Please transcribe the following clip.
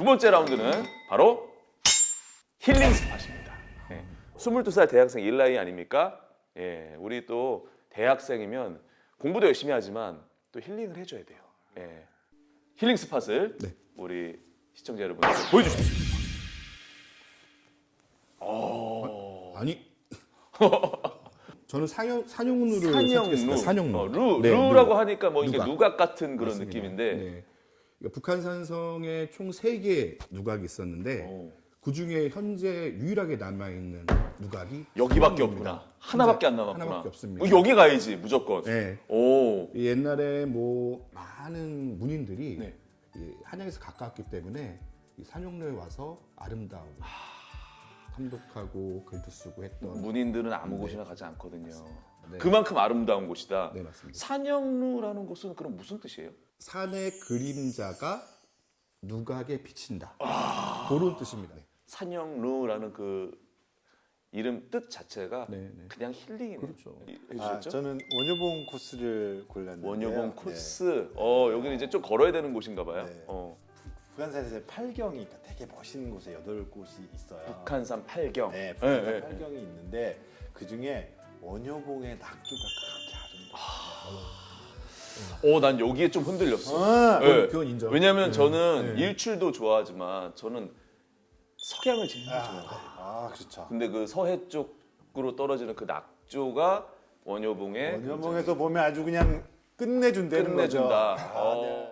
두 번째 라운드는 바로 힐링 스팟입니다. 네. 22살 대학생 일라이 아닙니까? 예, 우리 또 대학생이면 공부도 열심히 하지만 또 힐링을 해줘야 돼요. 예. 힐링 스팟을 네. 우리 시청자 여러분들 보여주십시오. 아니 저는 상용 선택했습니다. 산용루. 어, 루, 네, 루라고 루. 하니까 뭐 이게 누각. 누각 같은 그런 맞습니다. 느낌인데. 네. 그러니까 북한산성에 총 3개의 누각이 있었는데 오. 그 중에 현재 유일하게 남아 있는 누각이 여기밖에. 없구나. 하나밖에 안 남았구나. 하나밖에 없습니다. 어, 여기 가야지 무조건. 네. 오. 이 옛날에 뭐 많은 문인들이 네. 이 한양에서 가까웠기 때문에 이 산용로에 와서 아름다움 감독하고 글도 쓰고 했던 문인들은 아무 곳이나 가지 않거든요. 네. 그만큼 아름다운 곳이다. 네 맞습니다. 산영루라는 곳은 그럼 무슨 뜻이에요? 산의 그림자가 누각에 비친다. 아. 그런 뜻입니다. 산영루라는 그 이름 뜻 자체가 네, 네. 그냥 힐링이네요. 그렇죠. 이- 아, 해주셨죠? 저는 원효봉 코스를 골랐는데 원효봉 코스. 어 여기는 이제 좀 걸어야 되는 곳인가 봐요. 네. 어. 북한산에서 팔경이 그러니까 되게 멋있는 곳에 여덟 곳이 있어요. 북한산 팔경. 네, 북한산 네, 네. 팔경이 있는데 그 중에 원효봉의 낙조가 그렇게 아름다워요. 어, 난 여기에 좀 흔들렸어. 아, 네. 그건 인정. 왜냐면 네. 저는 네. 일출도 좋아하지만 저는 석양을 제일 좋아해요. 아, 그렇죠. 근데 그 서해 쪽으로 떨어지는 그 낙조가 원효봉의 원효봉에서 보면 아주 그냥 끝내준다는 거죠. 끝내준다. 아, 어. 네.